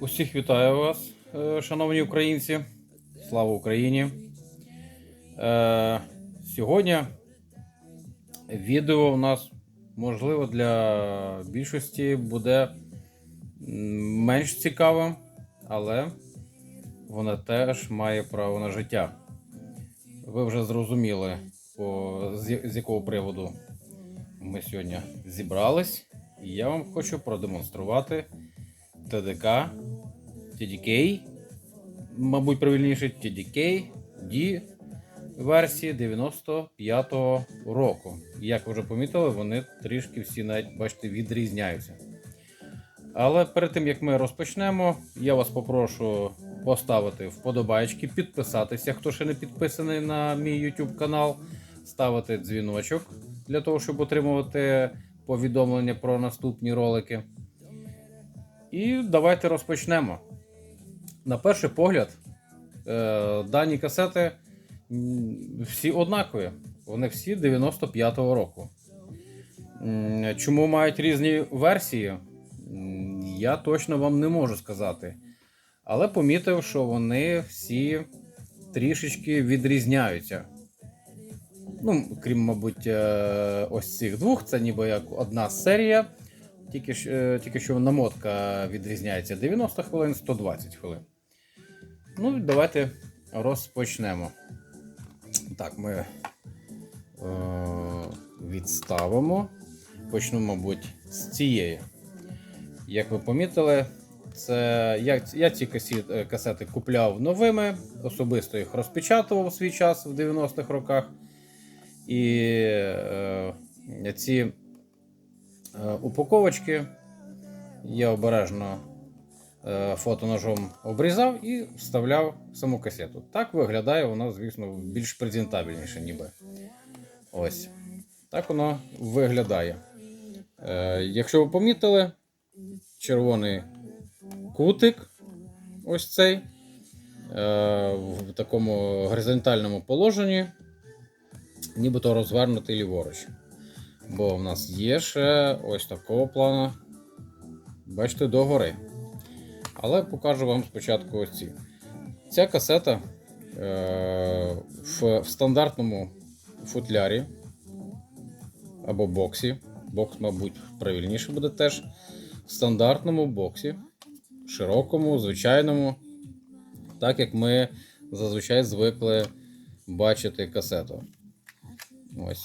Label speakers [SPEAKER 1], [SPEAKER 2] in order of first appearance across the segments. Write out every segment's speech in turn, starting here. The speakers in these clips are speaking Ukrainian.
[SPEAKER 1] Усіх вітаю вас, е, шановні українці. Слава Україні. Е, Сьогодні відео у нас, можливо, для більшості буде менш цікавим, але воно теж має право на життя. Ви вже зрозуміли, з якого приводу ми сьогодні зібрались. І я вам хочу продемонструвати ТДК, TDK, мабуть, правильніше TDK D версії 95-го року. Як ви вже помітили, вони трішки всі навіть, бачите, відрізняються. Але перед тим як ми розпочнемо, я вас попрошу поставити вподобайки, підписатися, хто ще не підписаний на мій YouTube канал, ставити дзвіночок для того, щоб отримувати повідомлення про наступні ролики. І давайте розпочнемо. На перший погляд, е, дані касети всі однакові. Вони всі 95-го року. Чому мають різні версії? Я точно вам не можу сказати. Але помітив, що вони всі трішечки відрізняються. Ну, крім, мабуть, е, ось цих двох, це ніби як одна серія. Тільки, е, тільки що намотка відрізняється 90 хвилин, 120 хвилин. Ну, давайте розпочнемо. Так, ми е, відставимо. Почну, мабуть, з цієї. Як ви помітили, це я, я ці е, касети купляв новими, особисто їх розпечатував у свій час в 90-х роках. І е, ці упаковочки я обережно е, фотоножом обрізав і вставляв саму касету. Так виглядає вона, звісно, більш презентабельніше, ніби. Ось. Так воно виглядає. Е, якщо ви помітили, червоний кутик, ось цей, е, в такому горизонтальному положенні, нібито розвернутий ліворуч. Бо в нас є ще ось такого плану. Бачите, догори. Але покажу вам спочатку ось ці. Ця касета е, в, в стандартному футлярі або боксі. Бокс, мабуть, правильніше буде теж. В стандартному боксі, широкому, звичайному, так як ми зазвичай звикли бачити касету. Ось.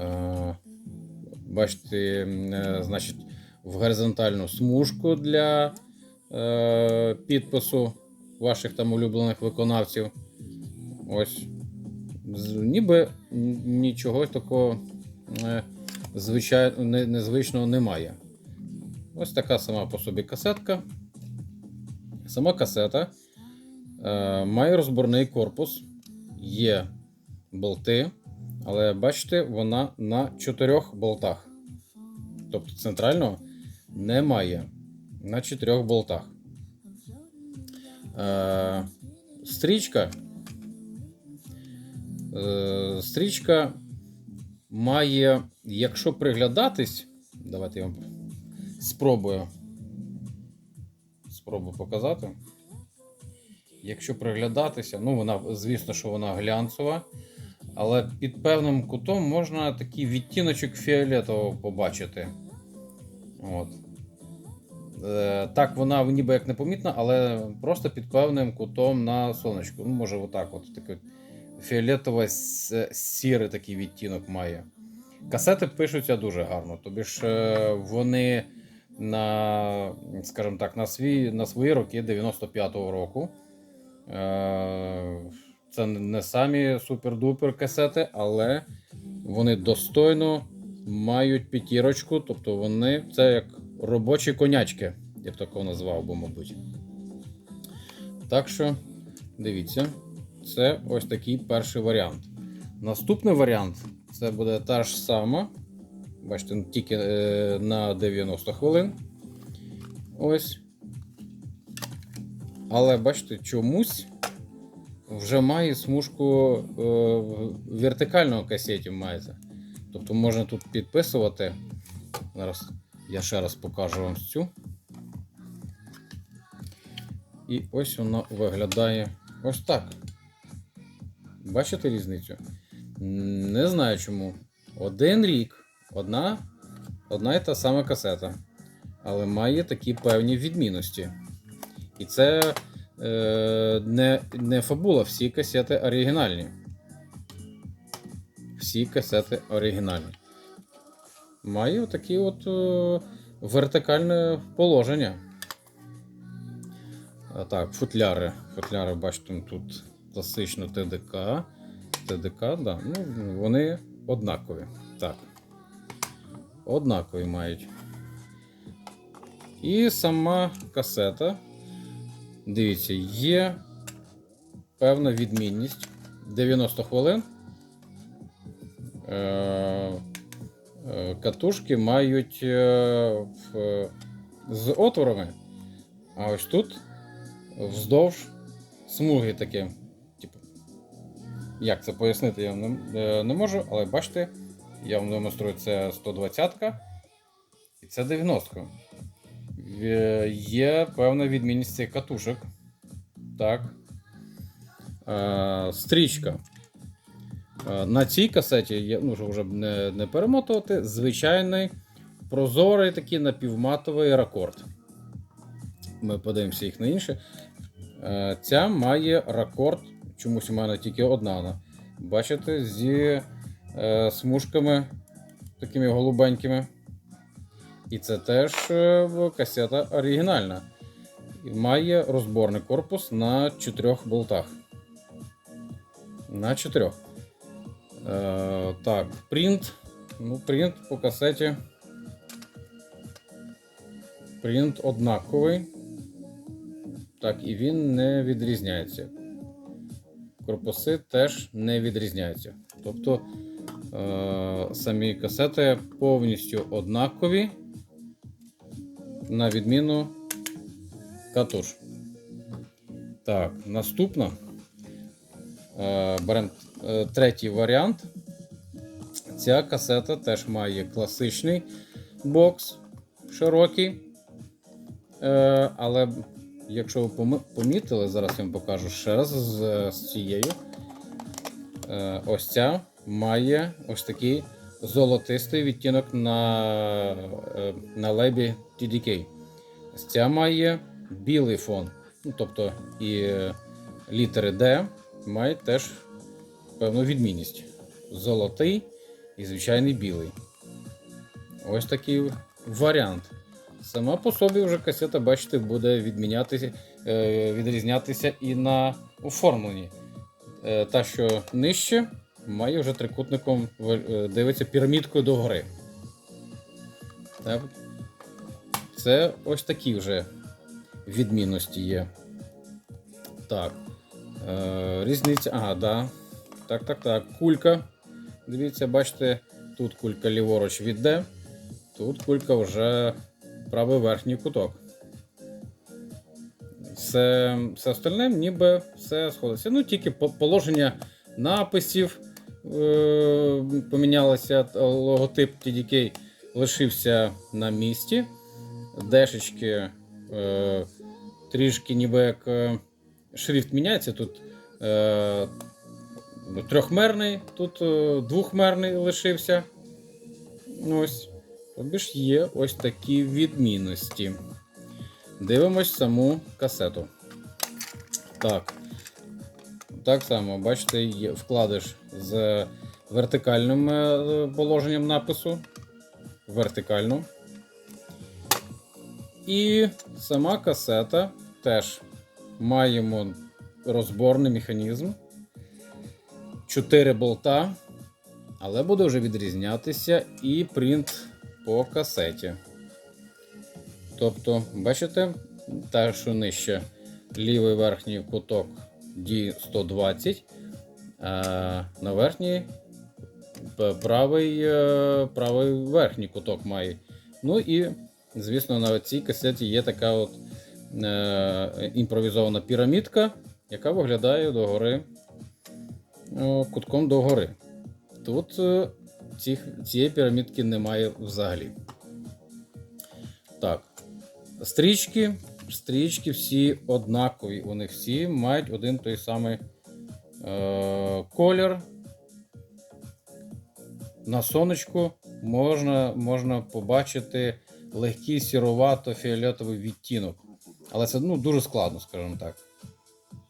[SPEAKER 1] Е, бачите, е, значить, в горизонтальну смужку для е, підпису ваших там улюблених виконавців. Ось. Ніби нічого такого незвичного немає. Ось така сама по собі касетка. Сама касета має розборний корпус, є болти, але бачите, вона на чотирьох болтах. Тобто центрального немає на чотирьох болтах. Е, стрічка. Е, стрічка має, якщо приглядатись, давайте я вам спробую. Спробую показати. Якщо приглядатися, ну вона, звісно, що вона глянцева, але під певним кутом можна такий відтіночок фіолетового побачити. От. Е, так, вона ніби як непомітна, але просто під певним кутом на сонечку. Ну, може, отак, от такий фіолетово сірий такий відтінок має. Касети пишуться дуже гарно. Тобі ж е, вони на, скажімо так, на, свій, на свої роки 95-го року. Е, Це не самі супер-дупер касети, але вони достойно мають п'ятірочку, тобто вони це як робочі конячки, я б такого назвав би, мабуть. Так що, дивіться, це ось такий перший варіант. Наступний варіант це буде та ж сама. Бачите, тільки е, на 90 хвилин. Ось. Але бачите, чомусь вже має смужку е, вертикального касеті мається. Тобто можна тут підписувати. Зараз я ще раз покажу вам цю. І ось воно виглядає ось так. Бачите різницю? Не знаю чому. Один рік, одна, одна і та сама касета, але має такі певні відмінності. І це не, не фабула, всі касети оригінальні. Всі касети оригінальні. Має такі от е, вертикальне положення. А, так, футляри. Футляри, бачите, тут класично ТДК. ТДК, да. Ну, вони однакові. Так. Однакові мають. І сама касета. Дивіться, є певна відмінність. 90 хвилин. Е, е, катушки мають е, з отворами. А ось тут вздовж смуги таке. Типу, як це пояснити, я не, не можу, але бачите, я вам демонструю це 120-ка і це 90-ка. Е, Є певна відмінність цих катушок. Так. Е, стрічка. Е, На цій касеті, ну, щоб вже не, не перемотувати, звичайний прозорий такий напівматовий ракорд. Ми подивимося їх на інше. Ця має ракорд, чомусь у мене тільки одна. Бачите, зі е, смужками такими голубенькими. І це теж е, касета оригінальна. Має розборний корпус на чотирьох болтах. На чотирьох. Е, так, принт. Ну, принт по касеті. Принт однаковий. Так, і він не відрізняється. Корпуси теж не відрізняються. Тобто е, самі касети повністю однакові, на відміну катуш. Так, наступна. Е, беремо е, третій варіант. Ця касета теж має класичний бокс широкий. Е, але якщо ви помітили, зараз я вам покажу ще раз з, цією. Ось ця має ось такий золотистий відтінок на, е, на лебі TDK. Ця має білий фон. Ну, тобто і е, літери D мають теж певну відмінність. Золотий і звичайний білий. Ось такий варіант. Сама по собі вже касета, бачите, буде відмінятися, е, відрізнятися і на оформленні. Та, що нижче, має вже трикутником е, дивиться пірамідкою догори. Це ось такі вже відмінності є. Так. Е, різниця. Ага, да. Так, так, так. Кулька. Дивіться, бачите, тут кулька ліворуч від D, тут кулька вже правий верхній куток. Все, все остальне ніби все сходиться. Ну, тільки по- положення написів помінялося, логотип TDK лишився на місці. Дешечки е, трішки ніби як е, шрифт міняється. Тут е, трьохмерний, тут е, двохмерний лишився. Ось. Тобі ж є ось такі відмінності. Дивимось саму касету. Так. Так само, бачите, є вкладиш з вертикальним е, положенням напису. Вертикально. І сама касета теж маємо розборний механізм. 4 болта. Але буде вже відрізнятися і принт по касеті. Тобто, бачите, та, що нижче лівий верхній куток D120, на верхній правий, е, правий верхній куток має. Ну і, звісно, на цій касеті є така от е, імпровізована пірамідка, яка виглядає догори е, кутком догори. Тут е, цієї пірамідки немає взагалі. Так. Стрічки стрічки всі однакові. Вони всі мають один той самий е, колір. На сонечку можна, можна побачити легкий сіровато-фіолетовий відтінок. Але це ну, дуже складно, скажімо так.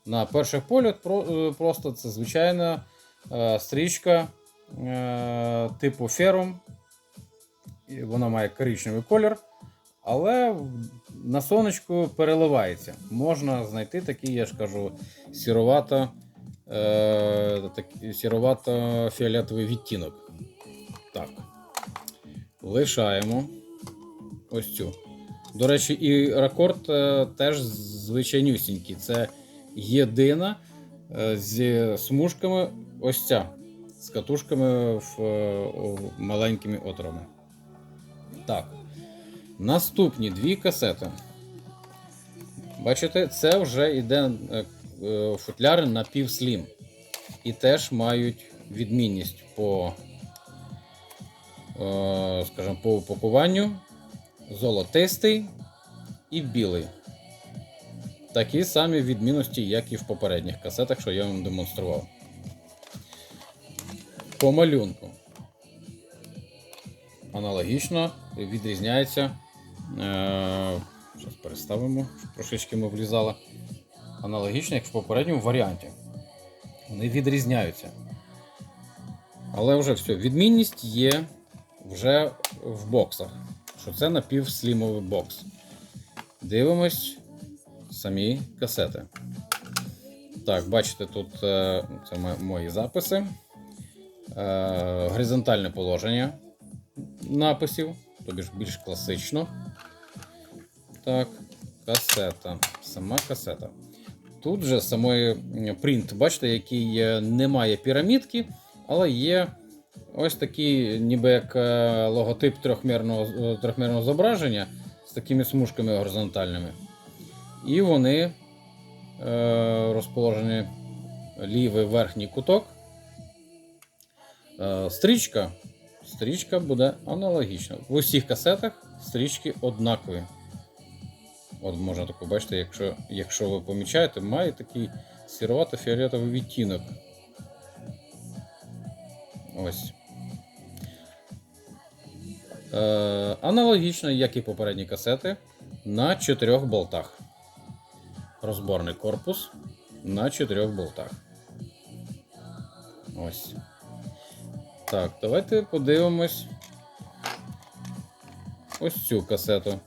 [SPEAKER 1] На перший погляд е, просто це звичайна е, стрічка е, типу ферум. Вона має коричневий колір, але на сонечку переливається. Можна знайти такий, я ж кажу, сіровато, е, такий сіровато-фіолетовий відтінок. Так. Лишаємо ось цю. До речі, і рекорд е, теж звичайнюсінький. Це єдина е, з смужками ось ця. З катушками в, е, о- маленькими отворами. Так. Наступні дві касети. Бачите, це вже йде е, е, футляри на півслім. І теж мають відмінність по, е, скажімо, по упакуванню. Золотистий і білий. Такі самі відмінності, як і в попередніх касетах, що я вам демонстрував. По малюнку. Аналогічно відрізняється. Е, Зараз переставимо, щоб трошечки ми влізали. Аналогічно, як в попередньому варіанті. Вони відрізняються. Але вже все. Відмінність є вже в боксах. Що це напівслімовий бокс. Дивимось самі касети. Так, бачите, тут е, це мої записи. Е, Горизонтальне положення написів, тобі ж більш класично. Так, касета. Сама касета. Тут же самої принт, бачите, який е, не має пірамідки, але є ось такий, ніби як е, логотип трьохмірного, е, трьохмірного зображення з такими смужками горизонтальними. І вони е, розположені лівий верхній куток. Е, стрічка. Стрічка буде аналогічна. В усіх касетах стрічки однакові. От можна таку бачити, якщо, якщо ви помічаєте, має такий сіровато-фіолетовий відтінок. Ось. Е, аналогічно, як і попередні касети, на чотирьох болтах. Розборний корпус на чотирьох болтах. Ось. Так, давайте подивимось ось цю касету.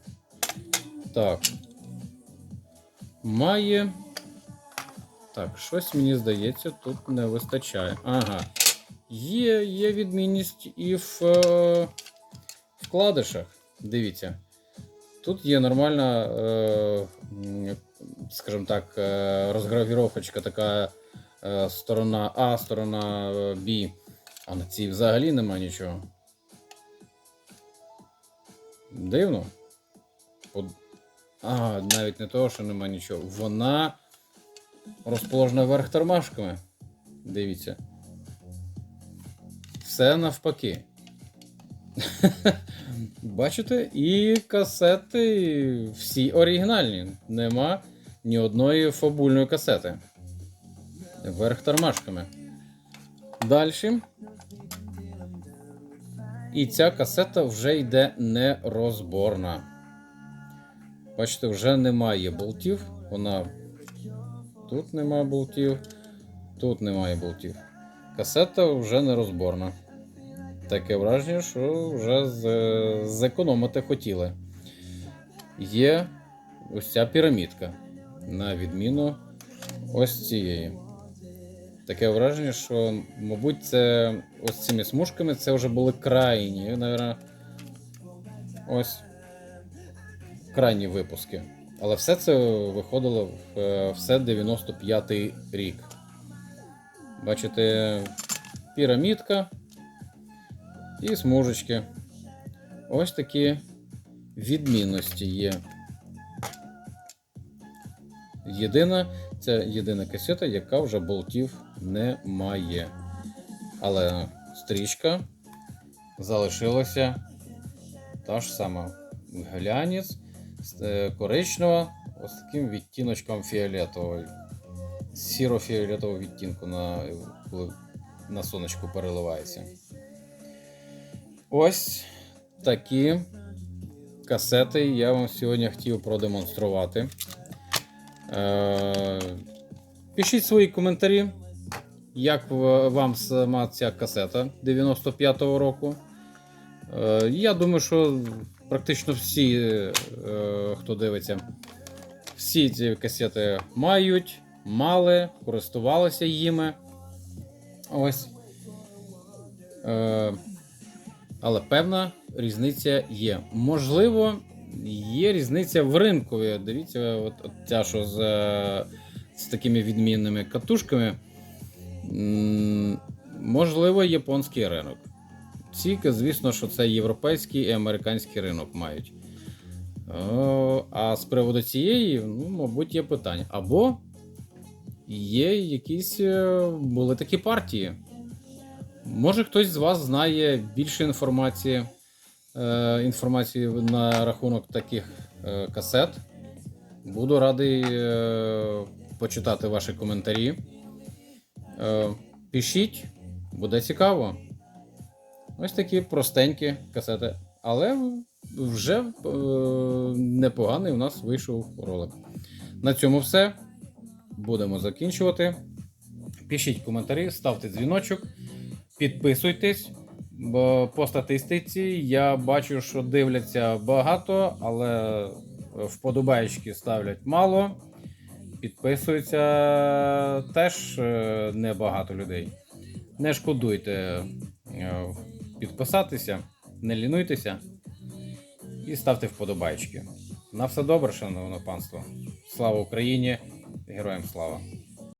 [SPEAKER 1] Так. Має. Так, щось мені здається, тут не вистачає. Ага. Є, є відмінність і в е, вкладишах. Дивіться. Тут є нормальна, е, скажімо так, е, розгравіровочка така е, сторона А, сторона е, Б. А на цій взагалі нема нічого. Дивно. А, навіть не того, що нема нічого. Вона розположена вверх тормашками. Дивіться. Все навпаки. Бачите, і касети всі оригінальні. Нема ні одної фабульної касети. Вверх тормашками. Далі. І ця касета вже йде нерозборна. Бачите, вже немає болтів. Вона тут немає болтів, тут немає болтів. Касета вже нерозборна. Таке враження, що вже зекономити хотіли. Є ось ця пірамідка. На відміну ось цієї. Таке враження, що, мабуть, це ось цими смужками це вже були крайні, навіть, ось крайні випуски. Але все це виходило в е, все 95-й рік. Бачите, пірамідка і смужечки. Ось такі відмінності є. Єдина, це єдина касета, яка вже болтів не має. Але стрічка залишилася та ж сама. Глянець коричнева, ось таким відтіночком фіолетового. Сіро-фіолетового відтінку, на, коли на сонечку переливається. Ось такі касети я вам сьогодні хотів продемонструвати. Е, пишіть свої коментарі, як вам сама ця касета 95-го року. Е, я думаю, що практично всі, е, хто дивиться, всі ці касети мають, мали, користувалися їми. Ось. Е, але певна різниця є. Можливо, є різниця в ринку. Дивіться, от, от ця, що з, з такими відмінними катушками. Можливо, японський ринок. Ці, звісно, що це європейський і американський ринок мають. А з приводу цієї, ну, мабуть, є питання. Або є якісь е, були такі партії. Може, хтось з вас знає більше інформації, е, інформації на рахунок таких е, касет. Буду радий почитати ваші коментарі. Пишіть, буде цікаво. Ось такі простенькі касети. Але вже е, непоганий у нас вийшов ролик. На цьому все. Будемо закінчувати. Пишіть коментарі, ставте дзвіночок, підписуйтесь. Бо по статистиці я бачу, що дивляться багато, але вподобаєчки ставлять мало. Підписуються теж е, небагато людей. Не шкодуйте е, підписатися, не лінуйтеся і ставте вподобайки. На все добре, шановне панство. Слава Україні! Героям слава!